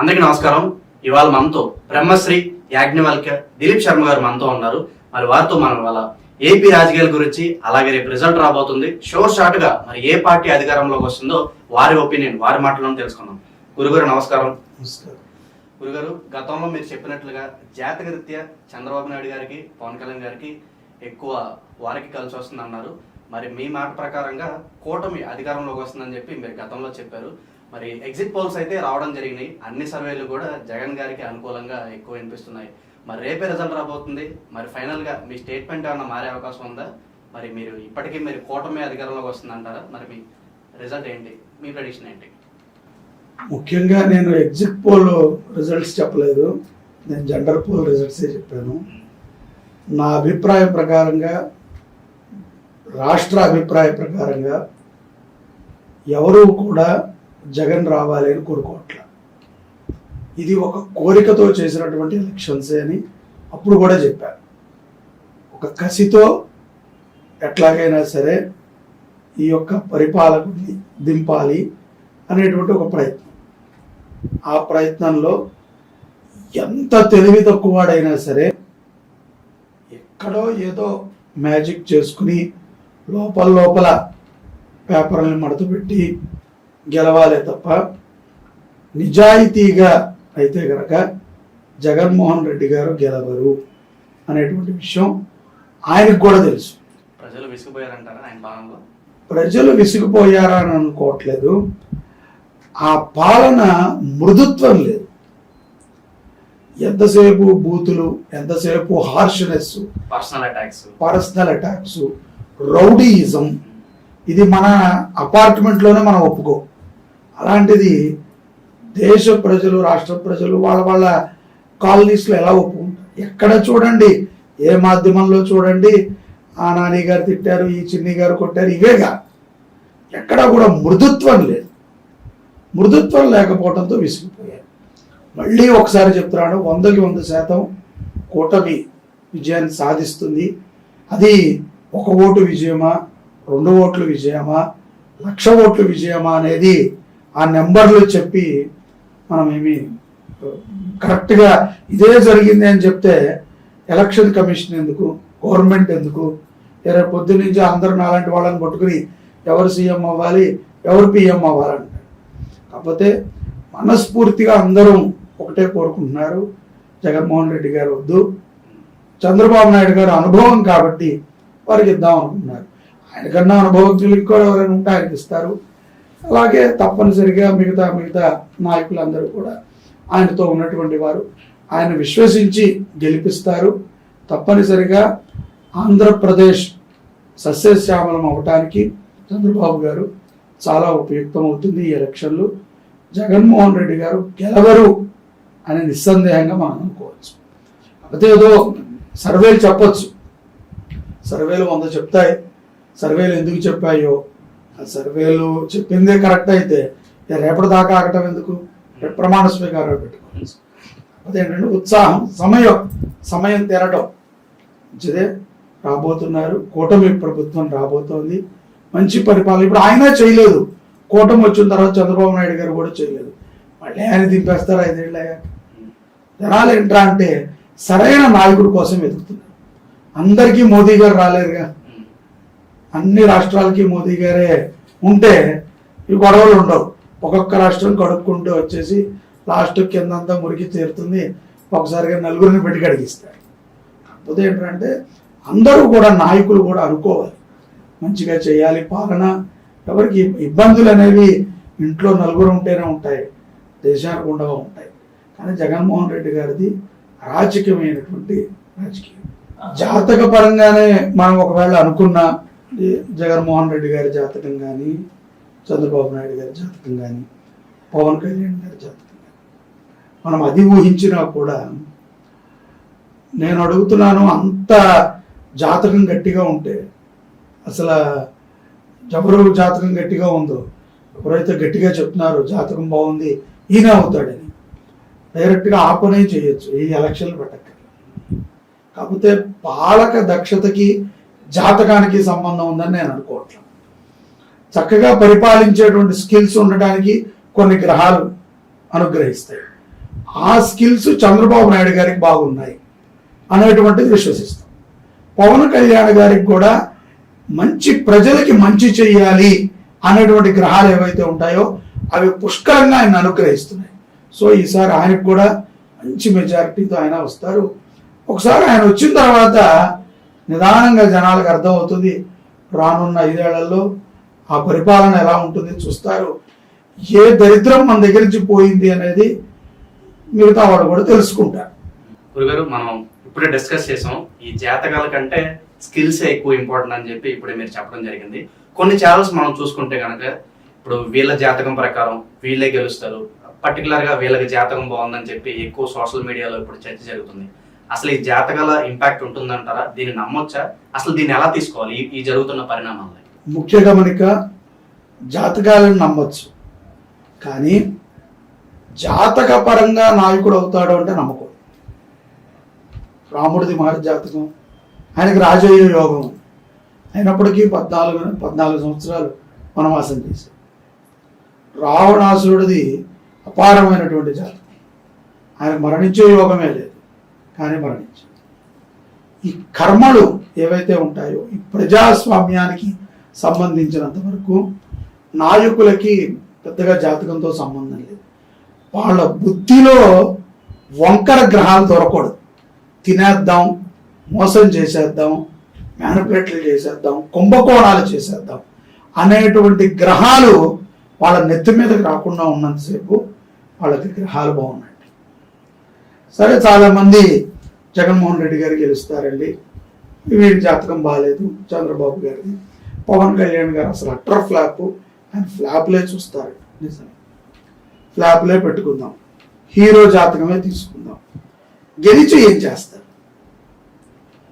అందరికీ నమస్కారం. ఇవాళ మనతో బ్రహ్మశ్రీ యాజ్ఞవల్క్య దిలీప్ శర్మ గారు మనతో ఉన్నారు. మరి వారితో మనం ఇవాళ ఏపీ రాజకీయాల గురించి అలాగే రేపు రిజల్ట్ రాబోతుంది. షోర్ షార్ట్గా మరి ఏ పార్టీ అధికారంలోకి వస్తుందో వారి ఒపీనియన్ వారి మాటలను తెలుసుకుందాం. గురుగారు నమస్కారం. గురుగారు గతంలో మీరు చెప్పినట్లుగా జాతక రీత్యా చంద్రబాబు నాయుడు గారికి పవన్ కళ్యాణ్ గారికి ఎక్కువ వారికి కలిసి వస్తుంది అన్నారు మరి మీ మాట ప్రకారంగా కూటమి అధికారంలోకి వస్తుందని చెప్పి మీరు గతంలో చెప్పారు. మరి ఎగ్జిట్ పోల్స్ అయితే రావడం జరిగినాయి. అన్ని సర్వేలు కూడా జగన్ గారికి అనుకూలంగా ఎక్కువ వినిపిస్తున్నాయి. మరి రేపే రిజల్ట్ రాబోతుంది. మరి ఫైనల్గా మీ స్టేట్మెంట్ ఏమైనా మారే అవకాశం ఉందా? మరి మీరు ఇప్పటికీ మీరు కూటమి అధికారంలోకి వస్తుందంటారా? మరి మీ రిజల్ట్ ఏంటి? మీ ప్రెడిక్షన్ ఏంటి? ముఖ్యంగా నేను ఎగ్జిట్ పోల్ రిజల్ట్స్ చెప్పలేదు. నేను జెండర్ పోల్ రిజల్ట్సే చెప్పాను. నా అభిప్రాయం ప్రకారంగా రాష్ట్ర అభిప్రాయ ప్రకారంగా ఎవరూ కూడా జగన్ రావాలి అని కోరుకోవట్ల. ఇది ఒక కోరికతో చేసినటువంటి ఎలక్షన్సే అని అప్పుడు కూడా చెప్పారు. ఒక కసితో ఎట్లాగైనా సరే ఈ యొక్క పరిపాలకుని దింపాలి అనేటువంటి ఒక ప్రయత్నం. ఆ ప్రయత్నంలో ఎంత తెలివి తక్కువవాడైనా సరే ఎక్కడో ఏదో మ్యాజిక్ చేసుకుని లోపల లోపల పేపర్ని మడత పెట్టి గెలవాలే తప్ప నిజాయితీగా అయితే గనక జగన్మోహన్ రెడ్డి గారు గెలవరు అనేటువంటి విషయం ఆయనకు కూడా తెలుసు. ప్రజలు విసిగిపోయారంటారా ఆయన పాలనలో? ప్రజలు విసిగిపోయారా అని అనుకోవట్లేదు. ఆ పాలన మృదుత్వం లేదు. ఎంతసేపు బూతులు ఎంతసేపు harshness personal attacks. Personal attacks rowdyism ఇది మన అపార్ట్మెంట్లోనే మనం ఒప్పుకో అలాంటిది దేశ ప్రజలు రాష్ట్ర ప్రజలు వాళ్ళ వాళ్ళ కాలనీస్లో ఎలా ఒప్పుకుంటారు? ఎక్కడ చూడండి ఏ మాధ్యమంలో చూడండి ఆ నాని గారు తిట్టారు ఈ చిన్ని గారు కొట్టారు ఇవేగా. ఎక్కడ కూడా మృదుత్వం లేదు. మృదుత్వం లేకపోవడంతో విసిగిపోయారు. మళ్ళీ ఒకసారి చెప్తున్నాను వందకి వంద శాతం కూటమి విజయాన్ని సాధిస్తుంది. అది ఒక ఓటు విజయమా రెండు ఓట్లు విజయమా లక్ష ఓట్లు విజయమా అనేది ఆ నెంబర్లు చెప్పి మనం ఏమి కరెక్ట్గా ఇదే జరిగింది అని చెప్తే ఎలక్షన్ కమిషన్ ఎందుకు గవర్నమెంట్ ఎందుకు? రేపు పొద్దు నుంచి అందరూ నాలాంటి వాళ్ళని పట్టుకుని ఎవరు సీఎం అవ్వాలి ఎవరు పిఎం అవ్వాలంటారు కాకపోతే మనస్ఫూర్తిగా అందరం ఒకటే కోరుకుంటున్నారు జగన్మోహన్ రెడ్డి గారు వద్దు. చంద్రబాబు నాయుడు గారు అనుభవం కాబట్టి వారికి ఇద్దాం అనుకుంటున్నారు. ఆయనకన్నా అనుభవజ్ఞులు కూడా ఎవరైనా ఉంటే ఆయనకి ఇస్తారు అలాగే తప్పనిసరిగా మిగతా మిగతా నాయకులందరూ కూడా ఆయనతో ఉన్నటువంటి వారు ఆయన విశ్వసించి గెలిపిస్తారు. తప్పనిసరిగా ఆంధ్రప్రదేశ్ సస్యశ్యామలం అవటానికి చంద్రబాబు గారు చాలా ఉపయుక్తం అవుతుంది ఈ ఎలక్షన్లు. జగన్మోహన్ రెడ్డి గారు గెలవరు అని నిస్సందేహంగా మనం అనుకోవచ్చు. అదేదో ఏదో సర్వేలు చెప్పచ్చు. సర్వేలు వంద చెప్తాయి. సర్వేలు ఎందుకు చెప్పాయో సర్వేలు చెప్పిందే కరెక్ట్ అయితే రేపటి దాకా ఆగటం ఎందుకు? రేపు ప్రమాణ స్వీకారం పెట్టుకోవాలి. అదేంటంటే ఉత్సాహం సమయం సమయం తెరడం. మంచిదే రాబోతున్నారు. కూటమి ప్రభుత్వం రాబోతోంది. మంచి పరిపాలన. ఇప్పుడు ఆయన చేయలేదు. కూటమి వచ్చిన తర్వాత చంద్రబాబు నాయుడు గారు కూడా చేయలేదు. మళ్ళీ ఆయన దింపేస్తారు ఐదేళ్ళు అయ్యాక. జనాలు ఏంట్రా అంటే సరైన నాయకుడి కోసం వెతుకుతున్నారు. అందరికీ మోదీ గారు రాలేరుగా. అన్ని రాష్ట్రాలకి మోదీ గారే ఉంటే ఈ గొడవలు ఉండవు. ఒక్కొక్క రాష్ట్రం కడుక్కుంటూ వచ్చేసి లాస్ట్ కిందంతా మురికి తీరుతుంది. ఒకసారిగా నలుగురిని పెట్టి కడిగిస్తారు. కాకపోతే ఏంటంటే అందరూ కూడా నాయకులు కూడా అనుకోవాలి. మంచిగా చేయాలి పాలన. ఎవరికి ఇబ్బందులు అనేవి ఇంట్లో నలుగురు ఉంటేనే ఉంటాయి. దేశానికి ఉండగా ఉంటాయి. కానీ జగన్మోహన్ రెడ్డి గారిది రాజకీయమైనటువంటి రాజకీయం. జాతక పరంగానే మనం ఒకవేళ అనుకున్నా జగన్మోహన్ రెడ్డి గారి జాతకం కానీ చంద్రబాబు నాయుడు గారి జాతకం కానీ పవన్ కళ్యాణ్ గారి జాతకం కానీ మనం అది ఊహించినా కూడా నేను అడుగుతున్నాను అంత జాతకం గట్టిగా ఉంటే అసలు ఎవరు జాతకం గట్టిగా ఉందో ఎవరైతే గట్టిగా చెప్తున్నారో జాతకం బాగుంది ఈయన అవుతాడని. డైరెక్ట్గా ఆపనే చేయొచ్చు ఈ ఎలక్షన్లు పెట్టక కాకపోతే పాలక దక్షతకి జాతకానికి సంబంధం ఉందని నేను అనుకోవట్లేదు. చక్కగా పరిపాలించేటువంటి స్కిల్స్ ఉండడానికి కొన్ని గ్రహాలు అనుగ్రహిస్తాయి. ఆ స్కిల్స్ చంద్రబాబు నాయుడు గారికి బాగున్నాయి అనేటువంటిది విశ్వసిస్తాం. పవన్ కళ్యాణ్ గారికి కూడా మంచి ప్రజలకి మంచి చేయాలి అనేటువంటి గ్రహాలు ఏవైతే ఉంటాయో అవి పుష్కలంగా ఆయన అనుగ్రహిస్తున్నాయి. సో ఈసారి ఆయనకు కూడా మంచి మెజారిటీతో ఆయన వస్తారు. ఒకసారి ఆయన వచ్చిన తర్వాత నిదానంగా జనాలకు అర్థమవుతుంది. రానున్న ఐదేళ్ళలో ఆ పరిపాలన ఎలా ఉంటుంది చూస్తారు. ఏ దరిద్రం మన దగ్గర నుంచి పోయింది అనేది మిగతా వాళ్ళు కూడా తెలుసుకుంటారు. గురుగారు మనం ఇప్పుడే డిస్కస్ చేసాం. ఈ జాతకాల కంటే స్కిల్స్ ఎక్కువ ఇంపార్టెంట్ అని చెప్పి ఇప్పుడే మీరు చెప్పడం జరిగింది. కొన్ని ఛానల్స్ మనం చూసుకుంటే కనుక ఇప్పుడు వీళ్ళ జాతకం ప్రకారం వీళ్ళే గెలుస్తారు. పర్టికులర్గా వీళ్ళకి జాతకం బాగుందని చెప్పి ఎక్కువ సోషల్ మీడియాలో ఇప్పుడు చర్చ జరుగుతుంది. అసలు ఈ జాతకాల ఇంపాక్ట్ ఉంటుందంటారా? దీన్ని నమ్మొచ్చా? అసలు దీన్ని ఎలా తీసుకోవాలి ఈ- జరుగుతున్న పరిణామాలని? ముఖ్య గమనిక జాతకాలను నమ్మొచ్చు. కానీ జాతక పరంగా నాయకుడు అవుతాడు అంటే నమ్మకం. రాముడిది మహర్ జాతకం ఆయనకి రాజయ్య యోగం. అయినప్పటికీ పద్నాలుగు పద్నాలుగు సంవత్సరాలు వనవాసం చేశాడు. రావణాసురుడిది అపారమైనటువంటి జాతకం. ఆయన మరణించే యోగమే లేదు. కానీ మరణించాడు ఈ కర్మలు ఏవైతే ఉంటాయో ఈ ప్రజాస్వామ్యానికి సంబంధించినంత వరకు నాయకులకి పెద్దగా జాతకంతో సంబంధం లేదు. వాళ్ళ బుద్ధిలో వంకర గ్రహాలు దొరకకూడదు. తినేద్దాం మోసం చేసేద్దాం మ్యానిపులేట్లు చేసేద్దాం కుంభకోణాలు చేసేద్దాం అనేటువంటి గ్రహాలు వాళ్ళ నెత్తి మీదకి రాకుండా ఉన్నంతసేపు వాళ్ళకి గ్రహాలు బాగున్నాయి. సరే చాలామంది జగన్మోహన్ రెడ్డి గారు గెలుస్తారండి. వీడి జాతకం బాగాలేదు చంద్రబాబు గారిది. పవన్ కళ్యాణ్ గారు అసలు అట్టర్ ఫ్లాప్ ఆయన ఫ్లాప్లే చూస్తారు. నిజమే. ఫ్లాప్లే పెట్టుకుందాం. హీరో జాతకమే తీసుకుందాం. గెలిచి ఏం చేస్తారు?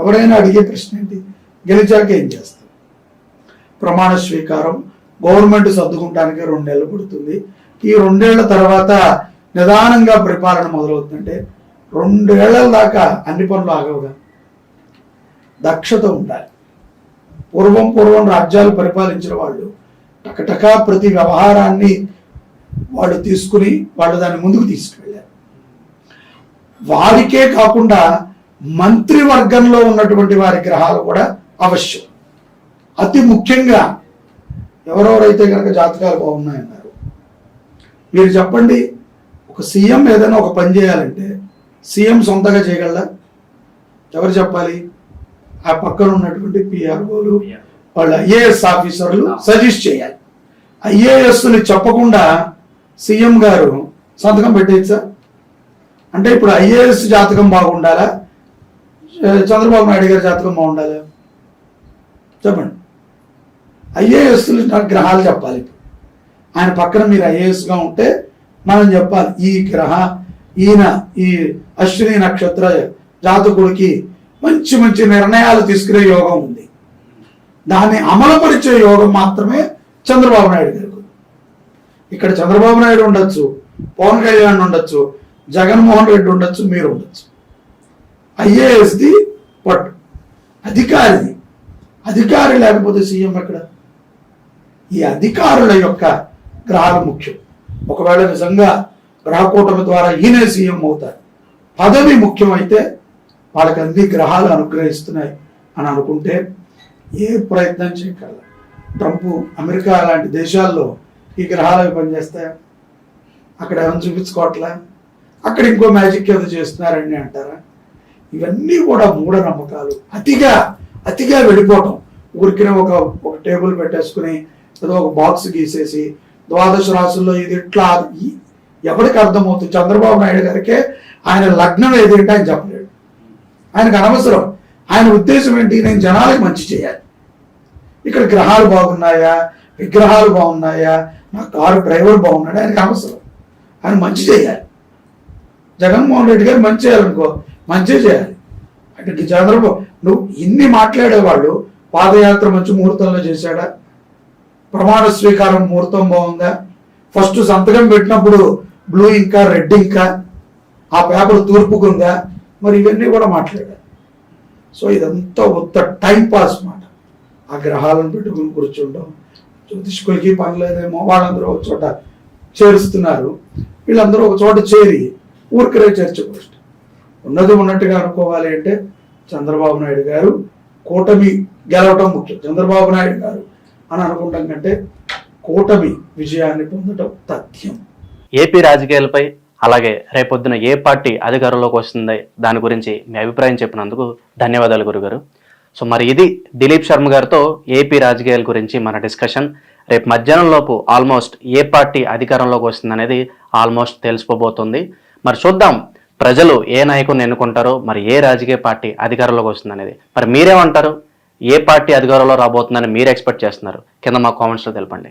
ఎవరైనా అడిగే ప్రశ్న ఏంటి? గెలిచాక ఏం చేస్తారు? ప్రమాణ స్వీకారం గవర్నమెంట్ సర్దుకుంటానికి రెండేళ్ళు పడుతుంది. ఈ రెండేళ్ళ తర్వాత నిదానంగా పరిపాలన మొదలవుతుందంటే రెండు ఏళ్ళ దాకా అన్ని పనులు ఆగవుగా. దక్షత ఉండాలి. పూర్వం పూర్వం రాజ్యాలు పరిపాలించిన వాళ్ళు టకటకా ప్రతి వ్యవహారాన్ని వాళ్ళు తీసుకుని వాళ్ళు దాన్ని ముందుకు తీసుకువెళ్ళారు. వారికే కాకుండా మంత్రివర్గంలో ఉన్నటువంటి వారి గ్రహాలు కూడా అవశ్యం. అతి ముఖ్యంగా ఎవరెవరైతే కనుక జాతకాలు బాగున్నాయన్నారు. మీరు చెప్పండి ఒక సీఎం ఏదైనా ఒక పని చేయాలంటే సీఎం సొంతగా చేయగలరా ఎవరు చెప్పాలి? ఆ పక్కన ఉన్నటువంటి పిఆర్ఓలు వాళ్ళ ఐఏఎస్ ఆఫీసర్లు సజెస్ట్ చేయాలి. ఐఏఎస్ని చెప్పకుండా సీఎం గారు సంతకం పెట్టేయచ్చా? అంటే ఇప్పుడు ఐఏఎస్ జాతకం బాగుండాలా? చంద్రబాబు నాయుడు గారి జాతకం బాగుండాలా? చెప్పండి. ఐఏఎస్ గ్రహాలు చెప్పాలి. ఆయన పక్కన మీరు IAS గా ఉంటే మనం చెప్పాలి ఈ గ్రహ ఈయన ఈ అశ్విని నక్షత్ర జాతకుడికి మంచి మంచి నిర్ణయాలు తీసుకునే యోగం ఉంది. దాన్ని అమలుపరిచే యోగం మాత్రమే చంద్రబాబు నాయుడు గారికి ఇక్కడ చంద్రబాబు నాయుడు ఉండొచ్చు పవన్ కళ్యాణ్ ఉండొచ్చు జగన్మోహన్ రెడ్డి ఉండొచ్చు మీరు ఉండొచ్చు. ఐఏఎస్ది పట్టు. అధికారిది. అధికారి లేకపోతే సీఎం ఎక్కడ? ఈ అధికారుల యొక్క గ్రహాలు ముఖ్యం. ఒకవేళ నిజంగా గ్రహకూటమి ద్వారా ఈయనే సీఎం అవుతారు. పదవి ముఖ్యమైతే వాళ్ళకి అన్ని గ్రహాలు అనుగ్రహిస్తున్నాయి అని అనుకుంటే ఏ ప్రయత్నం చేయగల ట్రంప్ అమెరికా లాంటి దేశాల్లో ఈ గ్రహాలు అవి పనిచేస్తాయా? అక్కడ ఏమైనా చూపించుకోవట్లే? అక్కడ ఇంకో మ్యాజిక్ ఏదో చేస్తున్నారని అంటారా? ఇవన్నీ కూడా మూఢనమ్మకాలు. అతిగా అతిగా వెళ్ళిపోవటం. ఊరికినే ఒక ఒక టేబుల్ పెట్టేసుకుని ఏదో ఒక బాక్స్ గీసేసి ద్వాదశ రాసుల్లో ఇది ఇట్లా ఈ- ఎవరికి అర్థమవుతుంది? చంద్రబాబు నాయుడు గారికే ఆయన లగ్నం ఏదేంటి ఆయన చెప్పలేడు. ఆయనకు అనవసరం. ఆయన ఉద్దేశం ఏంటి? నేను జనాలకు మంచి చేయాలి. ఇక్కడ గ్రహాలు బాగున్నాయా? విగ్రహాలు బాగున్నాయా? నా కారు డ్రైవర్ బాగున్నాడు? ఆయనకు అవసరం ఆయన మంచి చేయాలి. జగన్మోహన్ రెడ్డి గారు మంచి చేయాలనుకో మంచి చేయాలి. అంటే చంద్రబాబు నువ్వు ఇన్ని మాట్లాడేవాళ్ళు పాదయాత్ర మంచి ముహూర్తంలో చేశాడా? ప్రమాణ స్వీకారం ముహూర్తం బాగుందా? ఫస్ట్ సంతకం పెట్టినప్పుడు బ్లూ ఇంకా రెడ్ ఇంకా ఆ పేపర్ తూర్పుకుందా మరి ఇవన్నీ కూడా మాట్లాడారు. సో ఇదంతా ఉత్త టైం పాస్ మాట ఆ గ్రహాలను పెట్టుకుని కూర్చుంటాం. జ్యోతిష్కులకి పనిలేదేమో వాళ్ళందరూ ఒక చోట చేరుస్తున్నారు. వీళ్ళందరూ ఒక చోట చేరి ఊరికరే చర్చగోష్ఠి ఉన్నది ఉన్నట్టుగా అనుకోవాలి అంటే చంద్రబాబు నాయుడు గారు కూటమి గెలవటం ముఖ్యం. చంద్రబాబు నాయుడు గారు అని అనుకుంటాం కంటే కూటమి విజయాన్ని పొందడం తథ్యం. ఏపీ రాజకీయాలపై అలాగే రేపొద్దున ఏ పార్టీ అధికారంలోకి వస్తుంది దాని గురించి మీ అభిప్రాయం చెప్పినందుకు ధన్యవాదాలు గురుగారు. సో మరి ఇది దిలీప్ శర్మ గారితో ఏపీ రాజకీయాల గురించి మన డిస్కషన్. రేపు మధ్యాహ్నం లోపు ఆల్మోస్ట్ ఏ పార్టీ అధికారంలోకి వస్తుంది అనేది ఆల్మోస్ట్ తెలిసిపోబోతుంది. మరి చూద్దాం ప్రజలు ఏ నాయకుని ఎన్నుకుంటారో మరి ఏ రాజకీయ పార్టీ అధికారంలోకి వస్తుంది అనేది మరి మీరేమంటారు? ఏ పార్టీ అధికారంలో రాబోతుందని మీరు ఎక్స్పెక్ట్ చేస్తున్నారు? కింద మా కామెంట్స్లో తెలపండి.